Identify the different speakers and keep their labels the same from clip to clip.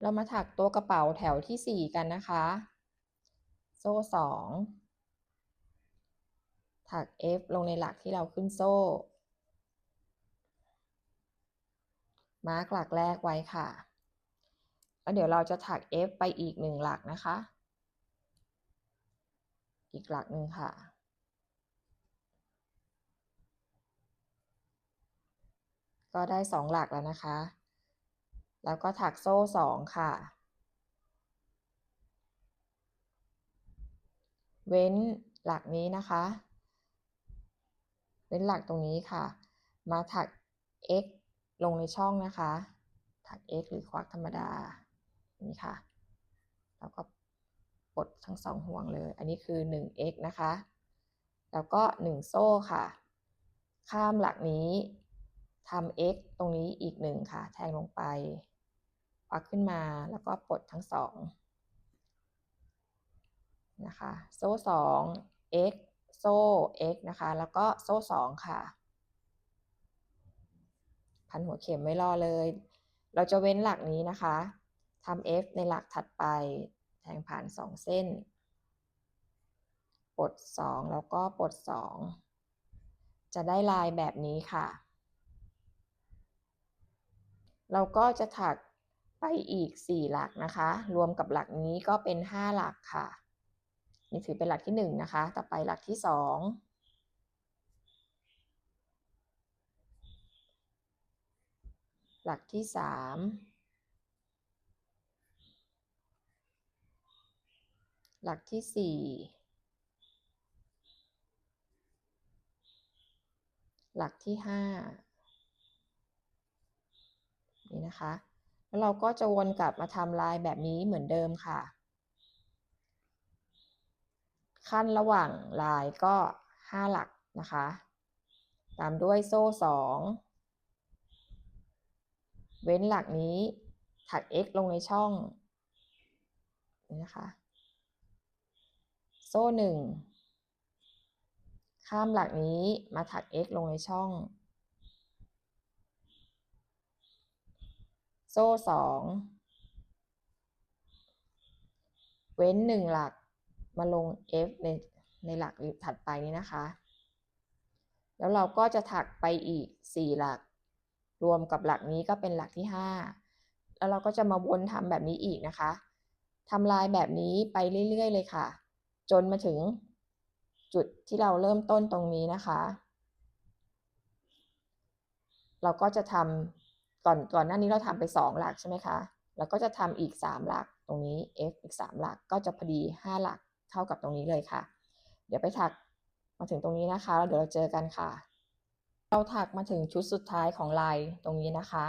Speaker 1: เรามาถักตัวกระเป๋าแถวที่สี่กันนะคะ โซ่สองถัก F ลงในหลักที่เราขึ้นโซ่ มาร์กหลักแรกไว้ค่ะ แล้วเดี๋ยวเราจะถัก F ไปอีกหนึ่งหลักนะคะ อีกหลักหนึ่งค่ะก็ได้สองหลักแล้วนะคะ แล้วก็ถักโซ่สองค่ะ เว้นหลักนี้นะคะ เว้นหลักตรงนี้ค่ะ มาถัก x ลงในช่องนะคะ ถัก x หรือควักธรรมดา นี่ค่ะ แล้วก็ปลดทั้งสองห่วงเลย อันนี้คือ 1x นะคะ แล้วก็ 1 โซ่ค่ะ ข้ามหลักนี้ทำ x ตรงนี้อีกหนึ่งค่ะ แทงลงไป ควักขึ้นมาแล้วก็ปลดทั้งสองนะคะโซ่สอง x โซ่ x นะคะ แล้วก็โซ่สองค่ะ พันหัวเข็มไว้รอเลย เราจะเว้นหลักนี้นะคะทำ f ในหลักถัดไป แทงผ่านสองเส้นปลดสองแล้วก็ปลดสองจะได้ลายแบบนี้ค่ะ เราก็จะถัก ไปอีก 4 หลักนะคะ รวมกับหลักนี้ก็เป็น 5 หลักค่ะ นี่ถือเป็นหลักที่ 1 นะคะ ต่อไปหลักที่ 2หลักที่3หลักที่4หลักที่5นี่นะคะ แล้วเราก็จะวนกลับมาทำลายแบบนี้เหมือนเดิมค่ะ ขั้นระหว่างลายก็ 5 หลักนะคะ ตามด้วยโซ่ 2 เว้นหลักนี้ถัก x ลงในช่องนี่นะคะ โซ่ 1 ข้ามหลักนี้มาถัก x ลงในช่อง โซ่สองเว้นหนึ่งหลักมาลง F ในในหลักถัดไปนี้นะคะ แล้วเราก็จะถักไปอีก 4 หลัก รวมกับหลักนี้ก็เป็นหลักที่ 5 แล้วเราก็จะมาวนทำแบบนี้อีกนะคะทำลายแบบนี้ไปเรื่อย ๆ เลยค่ะ จนมาถึงจุดที่เราเริ่มต้นตรงนี้นะคะ เราก็จะทำ ก่อนก่อนหน้านี้เราทำไป 2 หลักใช่ไหมคะ แล้วก็จะทำอีก 3 หลักตรงนี้ f อีก 3 หลักก็จะพอดี 5 หลักเท่ากับตรงนี้เลยค่ะ เดี๋ยวไปถักมาถึงตรงนี้นะคะแล้วเดี๋ยวเราเจอกันค่ะ เราถักมาถึงชุดสุดท้ายของลายตรงนี้นะคะ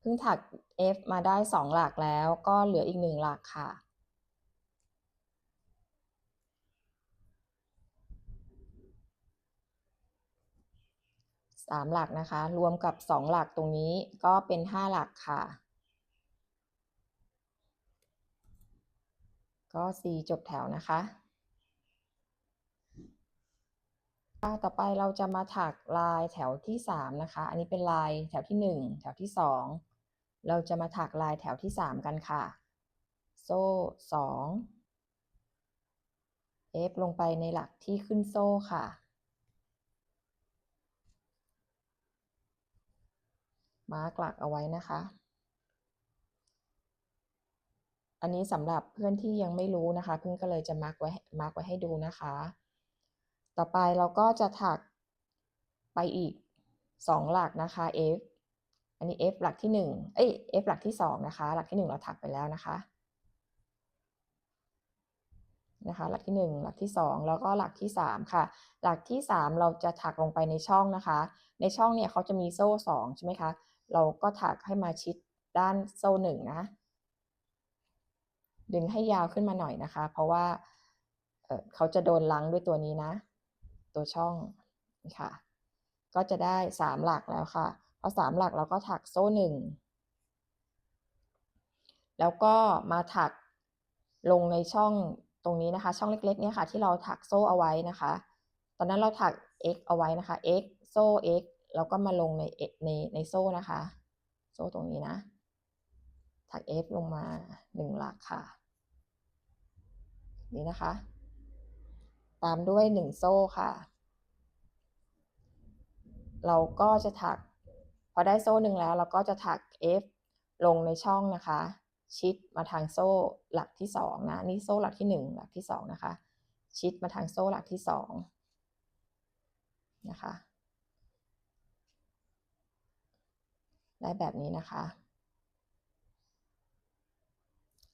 Speaker 1: เพิ่งถัก f มาได้ 2 หลักแล้วก็เหลืออีก 1 หลักค่ะ สามหลักนะคะ รวมกับสองหลักตรงนี้ก็เป็นห้าหลักค่ะ ก็สี่จบแถวนะคะต่อไปเราจะมาถักลายแถวที่สามนะคะ อันนี้เป็นลายแถวที่หนึ่งแถวที่สองเราจะมาถักลายแถวที่สามกันค่ะ โซ่สองเอฟลงไปในหลักที่ขึ้นโซ่ค่ะ มาร์กหลักเอาไว้นะคะ อันนี้สำหรับเพื่อนที่ยังไม่รู้นะคะ เพื่อนก็เลยจะมาร์กไว้มาร์กไว้ให้ดูนะคะ ต่อไปเราก็จะถักไปอีก 2 หลักนะคะ F อันนี้ F หลักที่1เอ้ย F หลักที่ 2 นะคะ หลักที่ 1 เราถักไปแล้วนะคะนะคะ หลักที่ 1 หลักที่ 2 แล้วก็หลักที่ 3 ค่ะ หลักที่ 3 เราจะถักลงไปในช่องนะคะ ในช่องเนี่ยเขาจะมีโซ่ 2 ใช่ไหมคะ เราก็ถักให้มาชิดด้านโซ่หนึ่งนะ ดึงให้ยาวขึ้นมาหน่อยนะคะ เพราะว่าเเขาจะโดนลังด้วยตัวนี้นะ ตัวช่องนี่ค่ะ ก็จะได้สามหลักแล้วค่ะพอสามหลักเราก็ถักโซ่หนึ่งแล้วก็มาถักลงในช่องตรงนี้นะคะ ช่องเล็กๆเนี่ยค่ะ ที่เราถักโซ่เอาไว้นะคะ ตอนนั้นเราถัก x เอาไว้นะคะ x โซ่ x แล้วก็มาลงในในในโซ่นะคะ โซ่ตรงนี้นะ ถัก F ลงมาหนึ่งหลักค่ะ นี่นะคะ ตามด้วยหนึ่งโซ่ค่ะ เราก็จะถัก พอได้โซ่หนึ่งแล้ว เราก็จะถัก F ลงในช่องนะคะ ชิดมาทางโซ่หลักที่สองนะ นี่โซ่หลักที่หนึ่งหลักที่สองนะคะ ชิดมาทางโซ่หลักที่สองนะคะ ได้แบบนี้นะคะ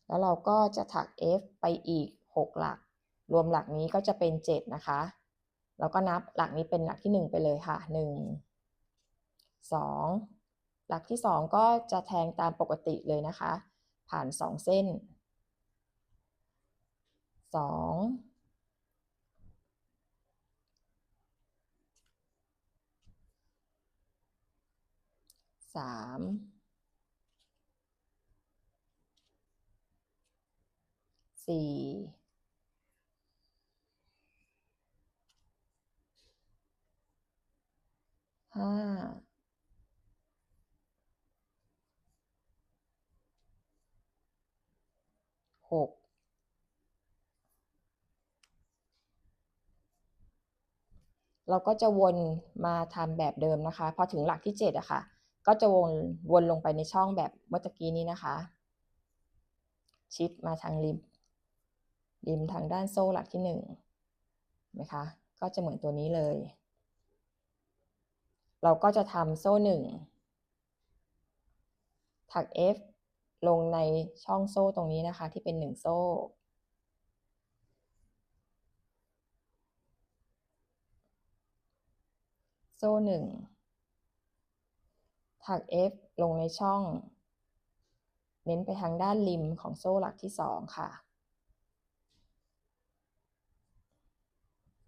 Speaker 1: แล้วเราก็จะถัก F ไปอีก 6 หลัก รวมหลักนี้ก็จะเป็น 7 นะคะ แล้วก็นับหลักนี้เป็นหลักที่ 1 ไปเลยค่ะ 1 2 หลักที่ 2 ก็จะแทงตามปกติเลยนะคะ ผ่าน 2 เส้น 2 สามสี่ห้าหกเราก็จะวนมาทำแบบเดิมนะคะ พอถึงหลักที่เจ็ดอะค่ะ ก็จะวนวนลงไปในช่องแบบเมื่อกี้นี้นะคะ ชิดมาทางริม ริมทางด้านโซ่หลักที่หนึ่งนะคะ ก็จะเหมือนตัวนี้เลย เราก็จะทำโซ่หนึ่งถัก F ลงในช่องโซ่ตรงนี้นะคะ ที่เป็นหนึ่งโซ่โซ่หนึ่ง ถัก F ลงในช่อง เน้นไปทางด้านริมของโซ่หลักที่สองค่ะ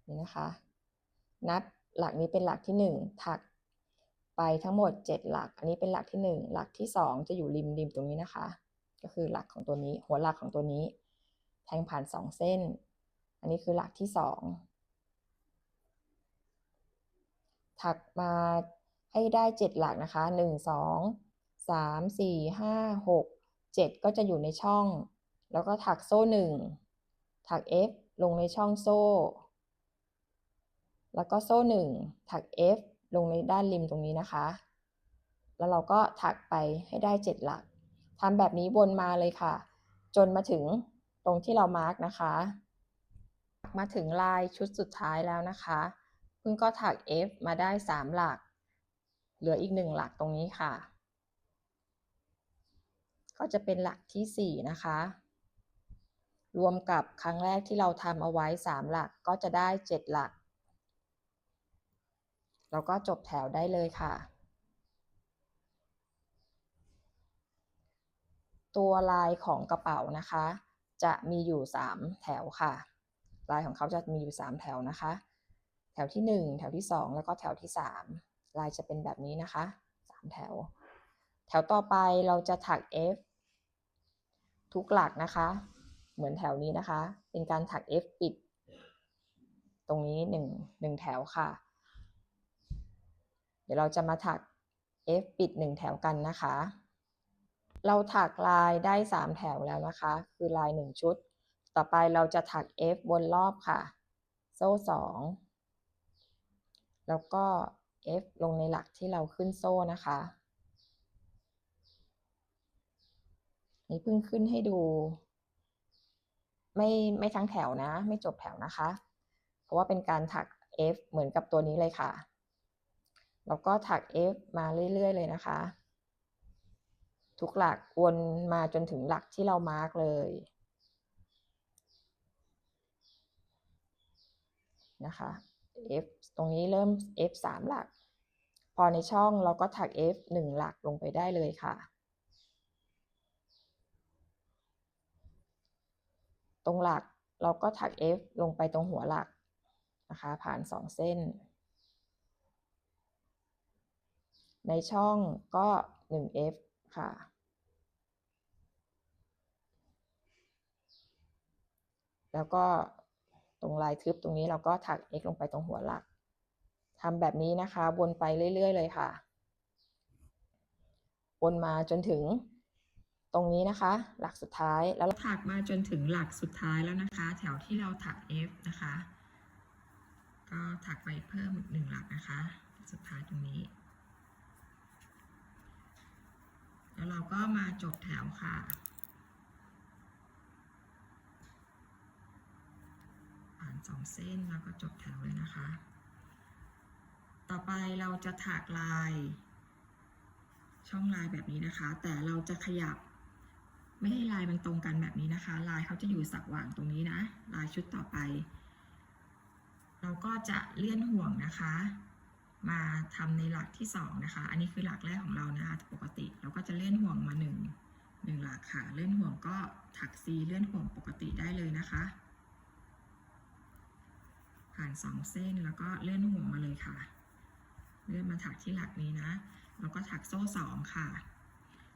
Speaker 1: นี่นะคะ นับหลักนี้เป็นหลักที่หนึ่งถักไปทั้งหมดเจ็ดหลัก อันนี้เป็นหลักที่หนึ่งหลักที่สองจะอยู่ริมริมตรงนี้นะคะ ก็คือหลักของตัวนี้ หัวหลักของตัวนี้ แทงผ่านสองเส้น อันนี้คือหลักที่สองถักมา ให้ได้เจ็ดหลักนะคะหนึ่งสองสามสี่ห้าหกเจ็ดก็จะอยู่ในช่อง แล้วก็ถักโซ่หนึ่งถัก F ลงในช่องโซ่ แล้วก็โซ่หนึ่งถัก F ลงในด้านริมตรงนี้นะคะ แล้วเราก็ถักไปให้ได้เจ็ดหลักทำแบบนี้วนมาเลยค่ะ จนมาถึงตรงที่เรามาร์กนะคะ มาถึงลายชุดสุดท้ายแล้วนะคะ เพิ่งก็ถัก F มาได้สามหลัก เหลืออีกหนึ่งหลักตรงนี้ค่ะ ก็จะเป็นหลักที่สี่นะคะ รวมกับครั้งแรกที่เราทำเอาไว้สามหลักก็จะได้เจ็ดหลัก แล้วก็จบแถวได้เลยค่ะ ตัวลายของกระเป๋านะคะ จะมีอยู่สามแถวค่ะ ลายของเขาจะมีอยู่สามแถวนะคะ แถวที่หนึ่งแถวที่สองแล้วก็แถวที่สาม ลายจะเป็นแบบนี้นะคะสามแถว แถวต่อไปเราจะถัก F ทุกหลักนะคะ เหมือนแถวนี้นะคะ เป็นการถัก F ปิด ตรงนี้หนึ่งหนึ่งแถวค่ะ เดี๋ยวเราจะมาถัก F ปิดหนึ่งแถวกันนะคะ เราถักลายได้สามแถวแล้วนะคะ คือลายหนึ่งชุด ต่อไปเราจะถัก F วนรอบค่ะ โซ่สองแล้วก็ F ลงในหลักที่เราขึ้นโซ่นะคะ นี่เพิ่งขึ้นให้ดู ไม่ไม่ทั้งแถวนะ ไม่จบแถวนะคะ เพราะว่าเป็นการถัก F เหมือนกับตัวนี้เลยค่ะ แล้วก็ถัก F มาเรื่อย ๆ เลยนะคะ ทุกหลักวนมาจนถึงหลักที่เรามาร์กเลยนะคะ F ตรงนี้เริ่ม F 3หลัก พอในช่องเราก็ถัก F 1 หลักลงไปได้เลยค่ะ ตรงหลักเราก็ถัก F ลงไปตรงหัวหลักนะคะ ผ่าน 2 เส้น ในช่องก็ 1F ค่ะ แล้วก็ตรงลายทึบตรงนี้เราก็ถัก x ลงไปตรงหัวหลัก ทำแบบนี้นะคะ วนไปเรื่อย ๆ เลยค่ะ วนมาจนถึงตรงนี้นะคะ หลักสุดท้ายแล้วถักมาจนถึงหลักสุดท้ายแล้วนะคะ แถวที่เราถัก F นะคะ ก็ถักไปเพิ่มอีกหนึ่งหลักนะคะ สุดท้ายตรงนี้ แล้วเราก็มาจบแถวค่ะผ่านสองเส้นแล้วก็จบแถวเลยนะคะ ต่อไปเราจะถักลาย ช่องลายแบบนี้นะคะ แต่เราจะขยับ ไม่ให้ลายมันตรงกันแบบนี้นะคะ ลายเขาจะอยู่สักหว่างตรงนี้นะ ลายชุดต่อไป เราก็จะเลื่อนห่วงนะคะ มาทำในหลักที่สองนะคะ อันนี้คือหลักแรกของเรานะคะปกติ เราก็จะเลื่อนห่วงมาหนึ่งหนึ่งหลักค่ะ เลื่อนห่วงก็ถักซีเลื่อนห่วงปกติได้เลยนะคะ ผ่านสองเส้นแล้วก็เลื่อนห่วงมาเลยค่ะ เลื่อนมาถักที่หลักนี้นะ แล้วก็ถักโซ่สองค่ะ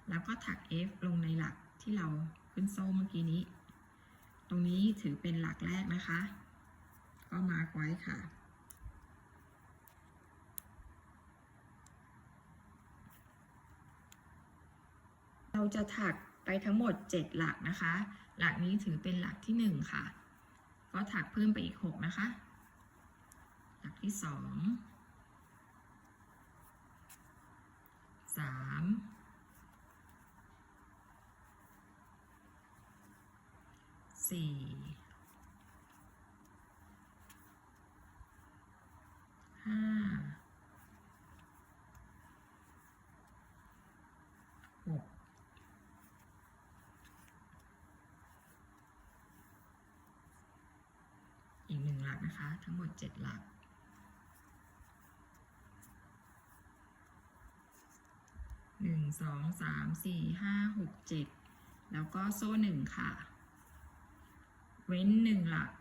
Speaker 1: แล้วก็ถัก F ลงในหลักที่เราขึ้นโซ่เมื่อกี้นี้ ตรงนี้ถือเป็นหลักแรกนะคะ ก็มาร์กไว้ค่ะ เราจะถักไปทั้งหมด 7 หลักนะคะ หลักนี้ถือเป็นหลักที่ 1 ค่ะ ก็ถักเพิ่มไปอีก 6 นะคะ หลักที่ 2 3สี่ห้าหกอีกหนึ่งหลักนะคะ ทั้งหมดเจ็ดหลัก หนึ่งสองสามสี่ห้าหกเจ็ดแล้วก็โซ่หนึ่งค่ะ เว้นหนึ่งหลัก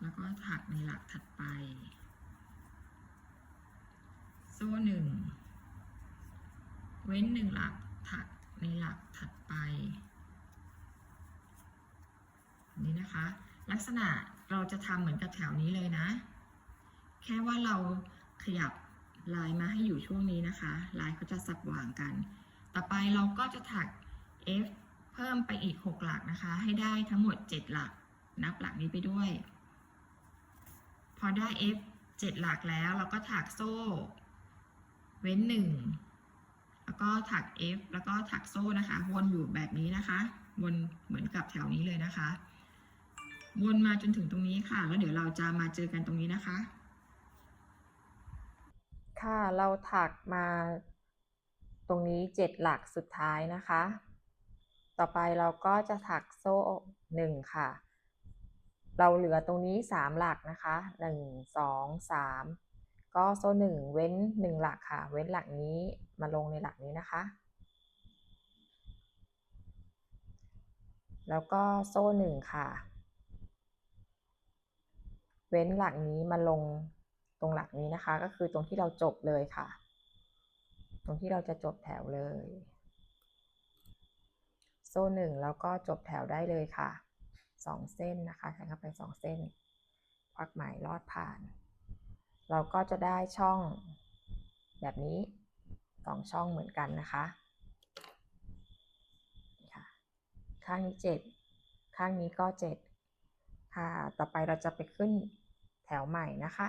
Speaker 1: แล้วก็ถักในหลักถัดไป โซ่หนึ่งเว้นหนึ่งหลักถักในหลักถัดไปนี่นะคะ ลักษณะเราจะทำเหมือนกับแถวนี้เลยนะ แค่ว่าเราขยับ ลายมาให้อยู่ช่วงนี้นะคะ ลายเขาจะสับหว่างกัน ต่อไปเราก็จะถัก F เพิ่มไปอีก 6 หลักนะคะ ให้ได้ทั้งหมด 7 หลัก นับหลักนี้ไปด้วย พอได้ F 7 หลักแล้วเราก็ถักโซ่ เว้น 1 แล้วก็ถัก F แล้วก็ถักโซ่นะคะ วนอยู่แบบนี้นะคะ วนเหมือนกับแถวนี้เลยนะคะ วนมาจนถึงตรงนี้ค่ะ แล้วเดี๋ยวเราจะมาเจอกันตรงนี้นะคะ ค่ะ เราถักมาตรงนี้เจ็ดหลักสุดท้ายนะคะ ต่อไปเราก็จะถักโซ่หนึ่งค่ะ เราเหลือตรงนี้สามหลักนะคะหนึ่งสองสามก็โซ่หนึ่งเว้นหนึ่งหลักค่ะ เว้นหลักนี้มาลงในหลักนี้นะคะ แล้วก็โซ่หนึ่งค่ะ เว้นหลักนี้มาลง ตรงหลักนี้นะคะ ก็คือตรงที่เราจบเลยค่ะ ตรงที่เราจะจบแถวเลย โซ่หนึ่งแล้วก็จบแถวได้เลยค่ะสองเส้นนะคะใช้เข้าไปสองเส้นควักไหมลอดผ่าน เราก็จะได้ช่องแบบนี้สองช่องเหมือนกันนะคะค่ะข้างนี้เจ็ดข้างนี้ก็เจ็ดค่ะ ต่อไปเราจะไปขึ้นแถวใหม่นะคะ